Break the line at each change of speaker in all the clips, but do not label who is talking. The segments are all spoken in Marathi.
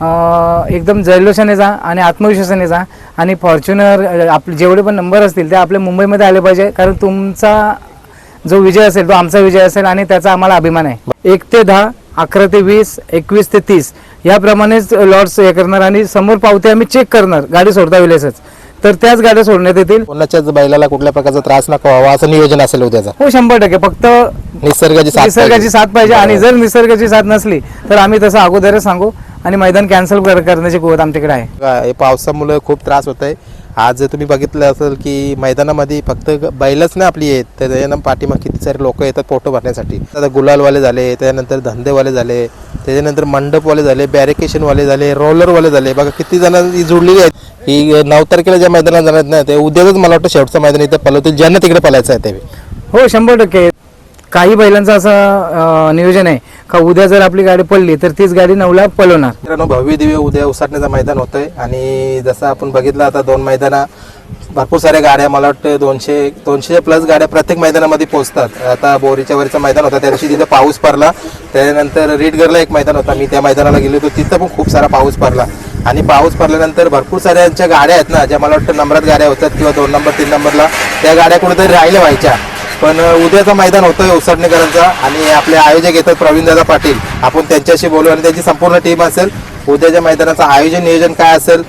एकदम जल्लोषाने जा आणि आत्मविश्वासाने जा आणि फॉर्च्युनर आपले जेवढे पण नंबर असतील ते आपल्या मुंबईमध्ये आले पाहिजे. कारण तुमचा जो विजय असेल तो आमचा विजय असेल आणि त्याचा आम्हाला अभिमान आहे. एक ते दहा अकरा ते वीस एकवीस ते तीस याप्रमाणेच लॉट्स हे करणार आणि समोर पावते आम्ही चेक करणार. गाडी सोडता वेळेसच तर त्याच गाड्या सोडण्यात येतील.
कोणाच्याच बैलाला कुठल्या प्रकारचा त्रास नको व्हावा असं नियोजन असेल उद्याचं.
हो शंभर टक्के. फक्त
निसर्गाची
निसर्गाची. साथ पाहिजे आणि जर निसर्गाची साथ नसली तर आम्ही तसं अगोदरच सांगू. आणि मैदान कॅन्सल करण्याची कुवत आमच्याकडे आहे.
हे पावसामुळे खूप त्रास होत आहे आज तुम्ही बघितलं असेल की मैदानामध्ये फक्त बैलच नाही आपली येत तर त्याच्यानं पाठीमाग किती सारे लोक येतात फोटो भरण्यासाठी. आता गुलालवाले झाले त्याच्यानंतर धंदेवाले झाले त्याच्यानंतर मंडपवाले झाले बॅरिकेशनवाले झाले रोलरवाले झाले. बघा किती जण ही जुळलेली आहेत. ही नऊ तारखेला ज्या मैदानात जाणार नाही ते उद्याच मला वाटतं शेवटचं मैदान इथं पलवतील. ज्यांना तिकडे पलायचं आहे ते.
हो शंभर टक्के. काही बैलांचं असं नियोजन आहे का उद्या जर आपली गाडी पडली तर तीच गाडी नऊला पळवणार
मित्रांनो भव्य दिव्य उद्या उसाटण्याचं मैदान होतंय आणि जसं आपण बघितलं आता दोन मैदाना भरपूर साऱ्या गाड्या मला वाटतं दोनशे दोनशे प्लस गाड्या प्रत्येक मैदानामध्ये पोहोचतात. आता बोरीच्या वरचं मैदान होता त्या दिवशी तिथं पाऊस पडला. त्यानंतर रीडगरला एक मैदान होता मी त्या मैदानाला गेलो होतो तिथं पण खूप सारा पाऊस पडला. आणि पाऊस पडल्यानंतर भरपूर साऱ्यांच्या गाड्या आहेत ना ज्या मला वाटतं नंबरात गाड्या होतात किंवा दोन नंबर तीन नंबरला त्या गाड्या कुठेतरी राहिल्या व्हायच्या. पण उद्याचं मैदान होतं उसडणेकरांचा आणि आपले आयोजक येतात प्रवीणदादा पाटील. आपण त्यांच्याशी बोलू आणि त्यांची संपूर्ण टीम असेल उद्याच्या मैदानाचं आयोजन नियोजन काय असेल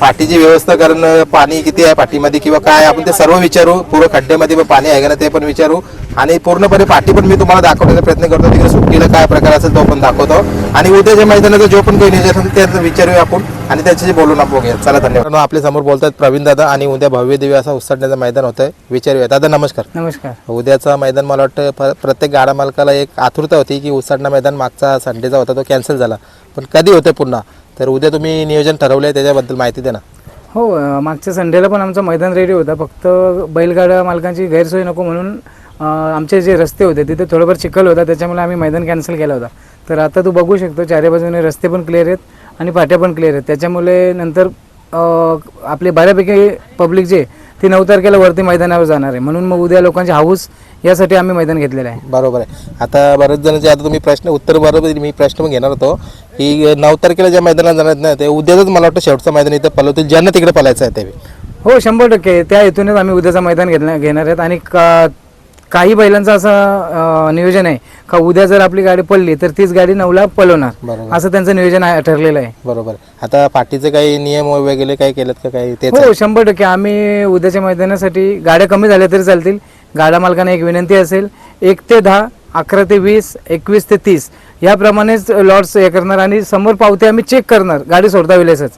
पाठीची व्यवस्था करणं पाणी किती आहे पाठीमध्ये किंवा काय आपण ते सर्व विचारू. पूर्ण खड्ड्यामध्ये पण पाणी आहे का ना ते पण विचारू. आणि पूर्णपणे पाठी पण मी तुम्हाला दाखवण्याचा प्रयत्न करतो तिकडे सुट्टीला काय प्रकार असेल तो पण दाखवतो. आणि उद्याच्या मैदानाचं जो पण काही नियोजन असेल त्याचं विचारूया आपण आणि त्याच्याशी बोलून आपण बघूया चला धन्यवाद. आपल्यासमोर बोलतात प्रवीण दादा आणि उद्या भव्य दिव्य असं उसडण्याचं मैदान होतंय. विचारूया. दादा नमस्कार.
नमस्कार.
उद्याचा मैदान मला वाटतं प्रत्येक गाडा मालकाला एक आतुरता होती की उसाडणा मैदान मागचा संडेचा होता तो कॅन्सल झाला. पण कधी होते पुन्हा? तर उद्या तुम्ही नियोजन ठरवलंय त्याच्याबद्दल माहिती द्या ना
हो मागच्या संडेला पण आमचं मैदान रेडी होता. फक्त बैलगाड्या मालकांची गैरसोय नको म्हणून आमचे जे रस्ते होते तिथे थोडंफार चिखल होता त्याच्यामुळे आम्ही मैदान कॅन्सल केला होता. तर आता तू बघू शकतो चारी बाजूने रस्ते पण क्लिअर आहेत आणि पाट्या पण क्लिअर आहेत. त्याच्यामुळे नंतर आपले बऱ्यापैकी पब्लिक जे ती नऊ तारखेला वरती मैदानावर जाणार आहे. म्हणून मग उद्या लोकांची हाऊस यासाठी आम्ही मैदान घेतलेलं आहे.
बरोबर आहे. आता बरेच जण जे आता तुम्ही प्रश्न उत्तर बरोबर मी प्रश्न पण घेणार होतो. की नऊ तारखेला ज्या मैदानात जाणार आहेत ना ते उद्याच मला वाटतं शेवटचं मैदान इथं पलवतील ज्यांना तिकडे पलायचं आहे ते
हो शंभर टक्के. त्या हेतूनच आम्ही उद्याचं मैदान घेतलं घेणार आहेत. आणि का काही बैलांचं असं अं, नियोजन आहे का उद्या जर आपली गाडी पडली तर तीच गाडी नऊला पळवणार
बरोबर.
असं त्यांचं नियोजन आहे- ठरलेलं आहे.
बरोबर. आता पाठीचे काही नियम वगैरे काही केलेत का काही? तेच
हो शंभर टक्के. आम्ही उद्याच्या मैदानासाठी गाड्या कमी झाल्या तरी चालतील. गाड्या मालकांना एक विनंती असेल एक ते दहा अकरा ते वीस एकवीस ते तीस. याप्रमाणेच लॉट्स हे करणार आणि समोर पावते आम्ही चेक करणार गाडी सोडता वेळेसच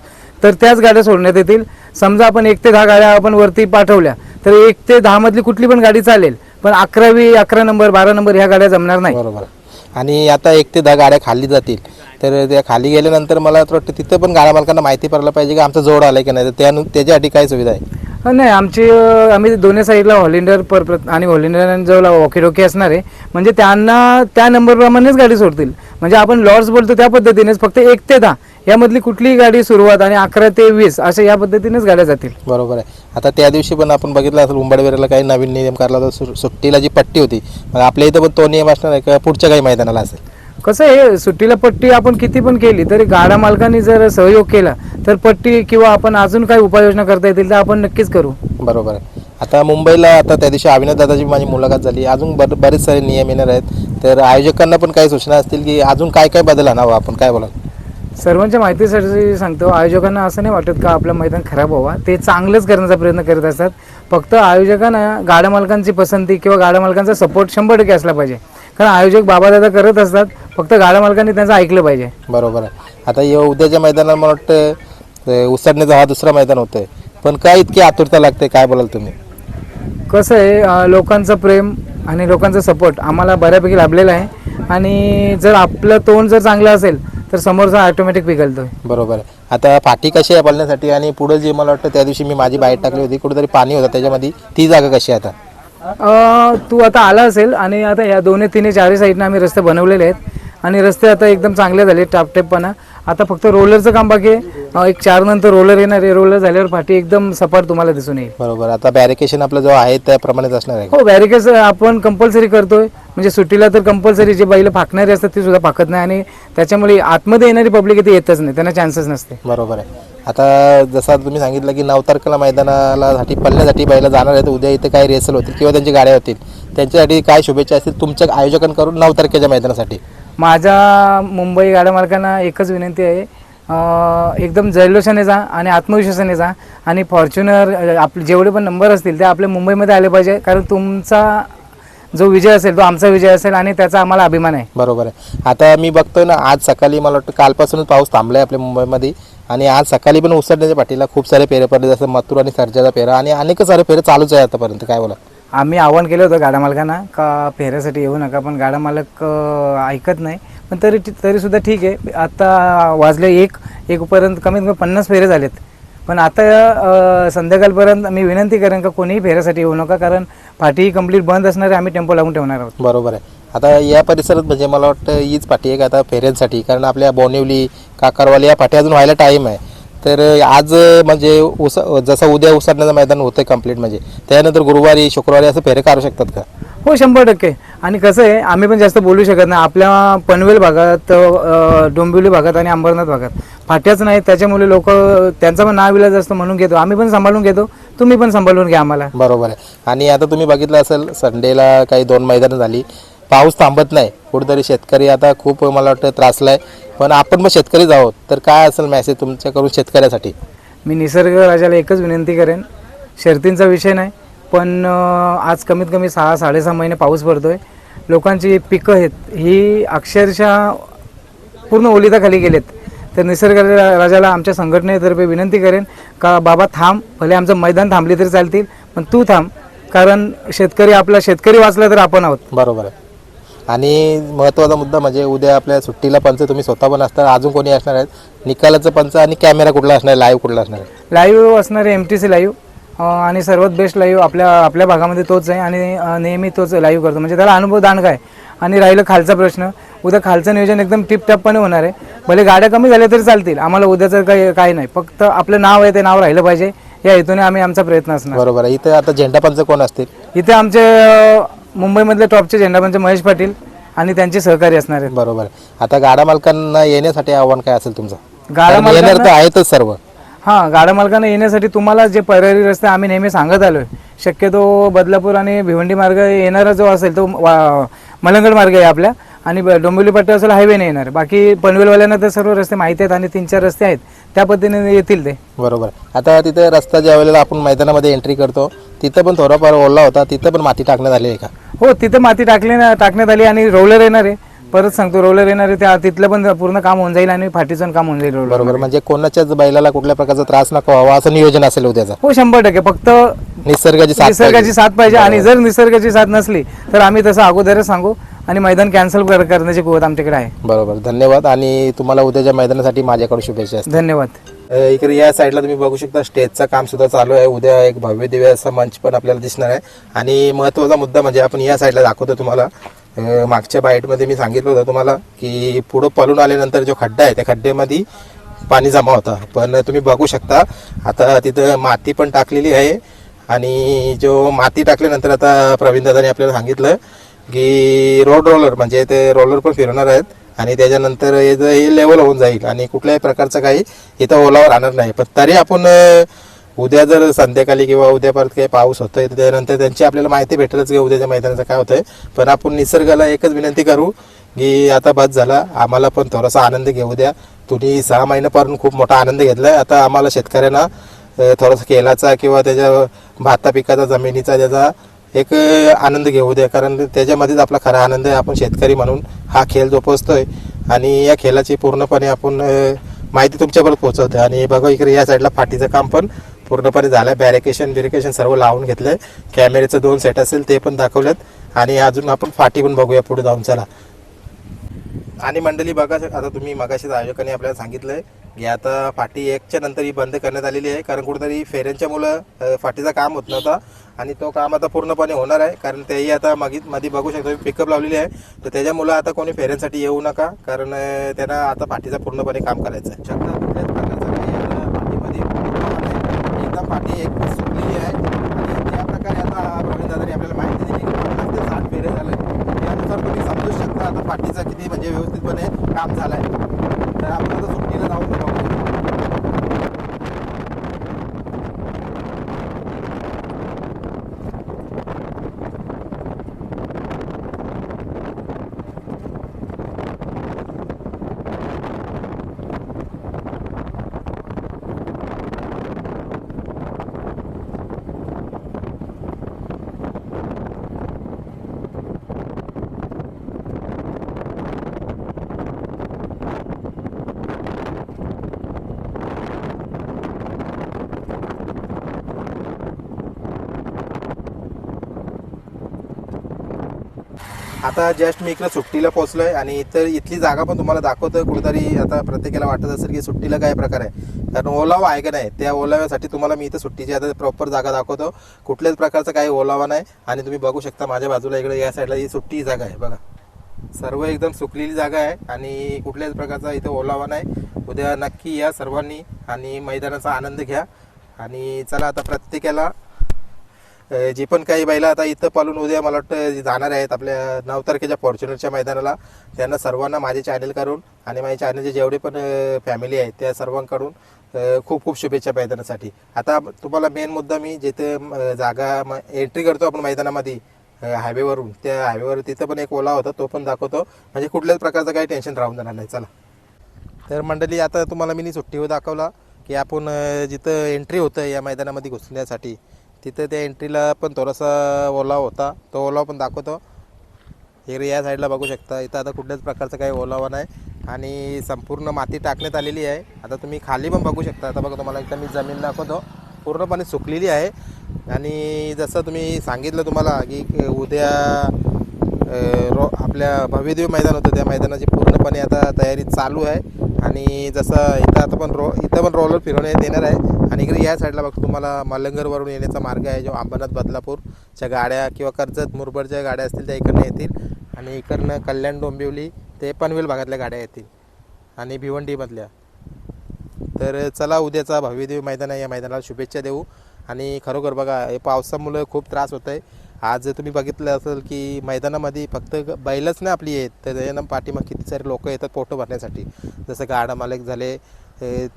तर त्याच गाड्या सोडण्यात येतील. समजा आपण एक ते दहा गाड्या आपण वरती पाठवल्या तर एक ते दहा मधली कुठली पण गाडी चालेल. पण अकरावी अकरा नंबर बारा नंबर ह्या गाड्या जमणार नाही.
बरोबर. आणि आता एक ते दहा गाड्या खाली जातील. तर त्या खाली गेल्यानंतर मला तर वाटतं तिथं पण गाड्या मालकांना माहिती पडलं पाहिजे की आमचा जोड आलाय की नाही. तर त्या त्याच्यासाठी काय सुविधा आहे?
नाही आमची आम्ही दोन्ही साईडला हॉलिंडर पर आणि हॉलिंडर टोकी असणार आहे म्हणजे त्यांना त्या नंबरप्रमाणेच गाडी सोडतील. म्हणजे आपण लॉर्ड्स बोलतो त्या पद्धतीनेच फक्त एक ते दहा. यामधली कुठलीही गाडी सुरुवात आणि अकरा ते वीस अशा या पद्धतीनेच गाड्या जातील.
बरोबर आहे. आता त्या दिवशी पण आपण बघितलं असेल उंबडवेरेला काही नवीन नियम काढला होता. सु- सुट्टीला जी पट्टी होती मग आपल्या इथं पण तो नियम असणार आहे का? पुढच्या काही मैदानाला असेल.
कसं आहे सुट्टीला पट्टी आपण किती पण केली तरी गाडा मालकांनी जर सहयोग केला तर पट्टी किंवा आपण अजून काही उपाययोजना करता येतील तर आपण नक्कीच करू.
बरोबर आहे. आता मुंबईला आता त्या दिवशी अविनाश दादाची माझी मुलाखत झाली. अजून बर बरेच सारे नियम येणार आहेत. तर आयोजकांना पण काही सूचना असतील की अजून काय काय बदल आणावं आपण? काय बोलाल?
सर्वांच्या माहितीसाठी सांगतो आयोजकांना असं नाही वाटत का आपलं मैदान खराब व्हावा. ते चांगलंच करण्याचा प्रयत्न करत असतात. फक्त आयोजकांना गाड्या मालकांची पसंती किंवा गाड्या मालकांचा सपोर्ट शंभर टक्के असला पाहिजे. कारण आयोजक बाबादादा करत असतात फक्त गाड्या मालकांनी त्यांचं ऐकलं पाहिजे.
बरोबर आहे. आता या उद्याच्या मैदानात मला वाटतं उसडण्याचा हा दुसरा मैदान होतंय. पण काय इतकी आतुरता लागते काय बोलाल तुम्ही?
कसं आहे लोकांचं प्रेम आणि लोकांचा सपोर्ट आम्हाला बऱ्यापैकी लाभलेला आहे. आणि जर आपलं तोंड जर चांगलं असेल तर समोरचा ऑटोमॅटिक पिघलतोय.
बरोबर आहे. आता पाठी कशी आहे पळण्यासाठी आणि पुढे जी मला वाटतं त्या दिवशी मी माझी बाईट टाकली होती कुठेतरी पाणी होतं त्याच्यामध्ये ती जागा कशी आहे आता?
अ, तू आता आला असेल आणि आता या दोन्ही तिन्ही चारही साईडनं आम्ही रस्ते बनवलेले आहेत. आणि रस्ते आता एकदम चांगले झाले टापटेपणा. आता फक्त रोलरचं काम बाकी आहे. अ, एक चार नंतर रोलर येणार आहे. रोलर झाल्यावर फाटी एकदम सपाट तुम्हाला दिसून येईल.
बरोबर. आता बॅरिकेशन आपलं जो आहे त्याप्रमाणेच असणार आहे.
हो बॅरिकेड आपण कंपल्सरी करतोय. म्हणजे सुट्टीला तर कंपल्सरी जे बैल फाकणारे असतात ते सुद्धा फाकत नाही आणि त्याच्यामुळे आतमध्ये येणारी पब्लिक इथे येतच नाही. त्यांना चान्सेस नसते.
बरोबर आहे. आता जसं तुम्ही सांगितलं की नऊ तारखेला मैदानाला साठी पल्ल्यासाठी बैला जाणार आहेत उद्या इथे काही रेसल होतील किंवा त्यांची गाड्या होतील. त्यांच्यासाठी काय शुभेच्छा असतील? तुमच्या आयोजकांकडून नऊ तारखेच्या मैदानासाठी.
माझ्या मुंबई गाड्या मालकांना एकच विनंती आहे. एकदम जल्लोषाने जा आणि आत्मविश्वासाने जा आणि फॉर्च्युनर आपले जेवढे पण नंबर असतील ते आपल्या मुंबईमध्ये आले पाहिजे. कारण तुमचा जो विजय असेल तो आमचा विजय असेल आणि त्याचा आम्हाला अभिमान आहे.
बरोबर आहे. आता मी बघतोय ना आज सकाळी मला वाटतं कालपासूनच पाऊस थांबलाय आपल्या मुंबईमध्ये. आणि आज सकाळी पण उसरण्याच्या पाठीला खूप सारे फेरे पडले जसं मथुर आणि सर्जाचा फेरा आणि अनेक सारे फेरे चालूच आहे आतापर्यंत. काय बोला
आम्ही आव्हान केलं होतं गाडा मालकांना का फेऱ्यासाठी येऊ नका पण गाडा मालक अं, ऐकत नाही. पण तरी तरी सुद्धा ठीक आहे. आता वाजले एक एकपर्यंत कमीत कमी पन्नास फेरे झालेत. पण आता संध्याकाळपर्यंत मी विनंती करेन का कोणीही फेऱ्यासाठी येऊ नका कारण पाठी कंप्लीट बंद असणार आहे आम्ही टेम्पो लावून ठेवणार आहोत.
बरोबर आहे. आता या परिसरात म्हणजे मला वाटतं हीच पाठी आहे का आता फेऱ्यांसाठी कारण आपल्या बोनिवली काकारवाली या पाठी अजून व्हायला टाईम आहे. तर आज म्हणजे उस जसं उद्या उसरण्याचं मैदान होतं कंप्लीट म्हणजे त्यानंतर गुरुवारी शुक्रवारी असं फेरे काढू शकतात का?
हो शंभर टक्के. आणि कसं आहे आम्ही पण जास्त बोलू शकत नाही. आपल्या पनवेल भागात डोंबिवली भागात आणि अंबरनाथ भागात. फाट्याच नाही त्याच्यामुळे लोक त्यांचं पण नाव इलाज असतं म्हणून घेतो. आम्ही पण सांभाळून घेतो. तुम्ही पण सांभाळून घ्या आम्हाला.
बरोबर आहे. आणि आता तुम्ही बघितलं असेल संडेला काही दोन मैदानं झाली. पाऊस थांबत नाही. कुठेतरी शेतकरी आता खूप मला वाटतं त्रासलाय. पण आपण पण शेतकरीच आहोत. तर काय असेल मेसेज तुमच्याकडून शेतकऱ्यासाठी?
मी निसर्ग राजाला एकच विनंती करेन. शर्तींचा विषय नाही पण आज कमीत कमी सहा साडेसहा महिने पाऊस पडतोय. लोकांची पिकं आहेत. ही अक्षरशः पूर्ण ओलिताखाली गेलेत. तर निसर्ग राजाला आमच्या संघटनेतर्फे विनंती करेन का बाबा थांब भले आमचं मैदान थांबली तरी चालतील पण तू थांब. कारण शेतकरी आपला शेतकरी वाचला तर आपण आहोत.
बरोबर आहे. आणि महत्त्वाचा मुद्दा म्हणजे उद्या आपल्या सुट्टीला पंच तुम्ही स्वतः पण असणार अजून कोणी असणार आहेत? निकालाचं पंच आणि कॅमेरा कुठला असणार लाईव्ह कुठला असणार आहे?
लाईव्ह असणारे एम टी सी लाईव्ह आणि सर्वात बेस्ट लाईव्ह आपल्या आपल्या भागामध्ये तोच आहे आणि नेहमी तोच लाईव्ह करतो. म्हणजे त्याला अनुभव दांडगा आहे आणि राहिलं खालचा प्रश्न. उद्या खालचं नियोजन एकदम टिपटॅपपणे होणार आहे. भले गाड्या कमी झाल्या तरी चालतील. आम्हाला उद्याचं काही काही नाही. फक्त आपलं नाव आहे ते नाव राहिलं पाहिजे. या हेतूने आम्ही आमचा प्रयत्न असणार.
बरोबर आहे. इथं आता झेंडा पंच कोण असतील?
इथे आमचे मुंबईमधले टॉपचे झेंडापंच महेश पाटील आणि त्यांचे सहकारी असणार आहेत.
बरोबर. आता गाडा मालकांना येण्यासाठी आव्हान काय असेल तुमचं?
गाडा
येणार तर आहेतच सर्व.
हां गाड्या मालकांना येण्यासाठी तुम्हाला जे पर्यायी रस्ते आम्ही नेहमी सांगत आलोय. शक्यतो बदलापूर आणि भिवंडी मार्ग येणारा जो असेल तो वा- मलंगड मार्ग आहे आपल्या आणि डोंबिवली पट्टा असेल हायवेने येणार. बाकी पनवेलवाल्यांना तर सर्व रस्ते माहिती आहेत आणि तीन चार रस्ते आहेत. त्या पद्धतीने येतील ते.
बरोबर. आता तिथे रस्ता ज्या वेळेला आपण मैदानामध्ये एंट्री करतो तिथं पण थोडाफार ओढला होता. तिथं पण माती टाकण्यात आली आहे का?
हो तिथे माती टाकली टाकण्यात आली आणि रोलर येणार आहे. परत सांगतो रोलर येणार आहे त्या तिथलं पण पूर्ण काम होऊन जाईल आणि फाटीचं पण काम होऊन जाईल रोलर
बरोबर म्हणजे कोणाच्याच बैलाला कुठल्या प्रकारचा त्रास नको व्हावा असं नियोजन असेल उद्याचं
हो शंभर टक्के. फक्त
निसर्गाची साथ
निसर्गाची साथ पाहिजे आणि जर निसर्गाची साथ नसली तर आम्ही तसं अगोदरच सांगू आणि मैदान कॅन्सल करण्याची कुवत आमच्याकडे आहे.
बरोबर धन्यवाद आणि तुम्हाला उद्याच्या मैदानासाठी माझ्याकडून शुभेच्छा असतील.
धन्यवाद.
अ, इकडे या साईडला तुम्ही बघू शकता स्टेजचं काम सुद्धा चालू आहे. उद्या एक भव्य दिव्य असा मंच पण आपल्याला दिसणार आहे. आणि महत्त्वाचा मुद्दा म्हणजे आपण या साईडला दाखवतो तुम्हाला. मागच्या बाईटमध्ये मी सांगितलं होतं तुम्हाला की पुढं पळून आल्यानंतर जो खड्डा आहे त्या खड्ड्यामध्ये पाणी जमा होता. पण तुम्ही बघू शकता आता तिथं माती पण टाकलेली आहे आणि जो माती टाकल्यानंतर आता प्रवीण दादाने आपल्याला सांगितलं की रोड रोलर म्हणजे ते रोलर पण फिरवणार आहेत आणि त्याच्यानंतर हे हे लेवल होऊन जाईल आणि कुठल्याही प्रकारचं काही इथं ओलावर राहणार नाही. पण तरी आपण उद्या जर संध्याकाळी किंवा उद्या परत काही पाऊस होतोय तर त्यानंतर त्यांची आपल्याला माहिती भेटेलच की उद्याच्या मैदानाचं काय होतंय. पण आपण निसर्गाला एकच विनंती करू की आता बस झाला आम्हाला पण थोडासा आनंद घेऊ द्या. तुम्ही सहा महिन्यापासून खूप मोठा आनंद घेतलाय. आता आम्हाला शेतकऱ्यांना थोडासा केलाचा किंवा त्याच्या भाता पिकाचा जमिनीचा त्याचा एक आनंद घेऊ द्या. कारण त्याच्यामध्येच आपला खरा आनंद आहे. आपण शेतकरी म्हणून हा खेळ जोपासतोय. आणि या खेळाची पूर्णपणे आपण माहिती तुमच्यापर्यंत पोहोचवतोय. आणि बघा इकडे या साईडला फाटीचं काम पण पूर्णपणे झालंय. बॅरिकेशन बिरिकेशन सर्व लावून घेतलंय. कॅमेऱ्याचं दोन सेट असेल ते पण दाखवलेत. आणि अजून आपण फाटी पण बघूया पुढे जाऊन. चला. आणि मंडळी बघा आता तुम्ही मगाशीच आयोजकाने आपल्याला सांगितलंय की आता फाटी एकच्या नंतर ही बंद करण्यात आलेली आहे. कारण कुठेतरी फेऱ्यांच्या मुलं फाटीचा फाटीचं काम होत नव्हता. आणि तो काम आता पूर्णपणे होणार आहे. कारण तेही आता मागे मध्ये बघू शकतो. पिकअप लावलेली आहे. तर त्याच्यामुळं आता कोणी फेऱ्यांसाठी येऊ नका. कारण त्यांना आता फाटीचं पूर्णपणे काम करायचं आहे मागणी एक सुटलेली आहे. आणि त्या प्रकारे आता रोहिदादांनी आपल्याला माहिती दिली की पन्नास ते साठ फेरे झाले. त्यानुसार तुम्ही समजू शकता आता पाठीचा किती म्हणजे व्यवस्थितपणे काम झालं आहे आता जस्ट मी इकडे सुट्टीला पोहोचलोय आणि इतर इथली जागा पण तुम्हाला दाखवतोय. कुठेतरी आता प्रत्येकाला वाटत असेल की सुट्टीला काय प्रकार आहे. कारण ओलावा आहे का नाही त्या ओलाव्यासाठी तुम्हाला मी इथं सुट्टीची आता प्रॉपर जागा दाखवतो. कुठल्याच प्रकारचा काही ओलावा नाही आणि तुम्ही बघू शकता माझ्या बाजूला इकडे या साईडला ही सुट्टी जागा आहे. बघा. सर्व एकदम सुकलेली जागा आहे आणि कुठल्याच प्रकारचा इथं ओलावा नाही. उद्या नक्की या सर्वांनी आणि मैदानाचा आनंद घ्या. आणि चला आता प्रत्येकाला जे पण काही बैला आता इथं पालून उद्या मला वाटतं जाणार आहेत आपल्या नऊ तारखेच्या फॉर्च्युनरच्या मैदानाला त्यांना सर्वांना माझे चॅनल करून आणि माझ्या चॅनलचे जेवढे पण फॅमिली आहेत त्या सर्वांकडून खूप खूप शुभेच्छा मैदानासाठी. आता तुम्हाला मेन मुद्दा मी जिथे जागा एंट्री करतो आपण मैदानामध्ये हायवेवरून त्या हायवेवर तिथं पण एक ओला होता तो पण दाखवतो. म्हणजे कुठल्याच प्रकारचं काही टेन्शन राहून जाणार नाही. चला. तर मंडळी आता तुम्हाला मी सुट्टीवर दाखवला की आपण जिथं एंट्री होतं या मैदानामध्ये घुसण्यासाठी तिथं त्या एंट्रीला पण थोडासा ओला होता. तो ओलावा पण दाखवतो. हे या साईडला बघू शकता. इथं आता कुठल्याच प्रकारचा काही ओलावा नाही. आणि संपूर्ण माती टाकण्यात आलेली आहे. आता तुम्ही खाली पण बघू शकता. आता बघा तुम्हाला एकदा मी जमीन दाखवतो. पूर्णपणे सुकलेली आहे. आणि जसं तुम्ही सांगितलं तुम्हाला की उद्या रो आपल्या भव्यदेव मैदान होतं. त्या मैदानाची पूर्णपणे आता तयारी चालू आहे. आणि जसं इथं आता पण रो इथं पण रोलर फिरवण्यात येणार आहे. आणि इकडे या साईडला बघतो तुम्हाला मलंगरवरून येण्याचा मार्ग आहे जो अंबरनाथ बदलापूरच्या गाड्या किंवा कर्जत मुरबडच्या गाड्या असतील त्या इकडनं येतील. आणि इकडनं कल्याण डोंबिवली ते पनवेल भागातल्या गाड्या येतील. आणि भिवंडीमधल्या. तर चला उद्याचा भव्यदेव मैदान आहे. या मैदानाला शुभेच्छा देऊ. आणि खरोखर बघा हे पावसामुळं खूप त्रास होत आहे आज तुम्ही बघितलं असेल की मैदानामध्ये फक्त बैलच नाही आपली आहेत तर त्याच्यानं पाठीमाग किती सारे लोक येतात फोटो भरण्यासाठी. जसं गाडा मालक झाले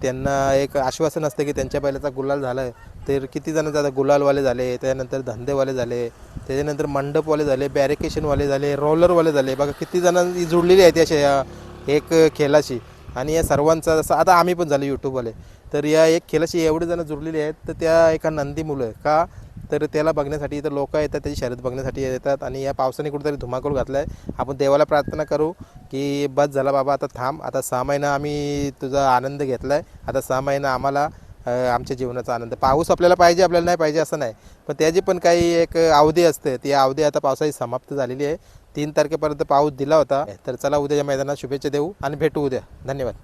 त्यांना एक आश्वासन असतं की त्यांच्या बैलाचा गुलाल झाला आहे तर किती जण जातात गुलालवाले झाले त्याच्यानंतर धंदेवाले झाले त्याच्यानंतर मंडपवाले झाले बॅरिकेशनवाले झाले रोलरवाले झाले. बघा किती जणांनी जुळलेली आहेत या एक खेळाशी. आणि या सर्वांचा जसं आता आम्ही पण झालो यूट्यूबवाले तर या एक खेळाशी एवढे जण जुळलेले आहेत तर त्या एका नंदी मुलं का तर त्याला बघण्यासाठी इथं लोक येतात त्याची शर्यत बघण्यासाठी येतात आणि या पावसाने कुठेतरी धुमाकूळ घातला आहे आपण देवाला प्रार्थना करू की बस झाला बाबा आता थांब. आता सहा महिना आम्ही तुझा आनंद घेतला आहे आता सहा महिना आम्हाला आमच्या जीवनाचा आनंद. पाऊस आपल्याला पाहिजे आपल्याला नाही पाहिजे असं नाही. पण त्याची पण काही एक अवधी असते. ती अवधी आता पावसाची समाप्त झालेली आहे. तीन तारखेपर्यंत पाऊस दिला होता. तर चला उद्याच्या मैदानात शुभेच्छा देऊ आणि भेटू उद्या. धन्यवाद.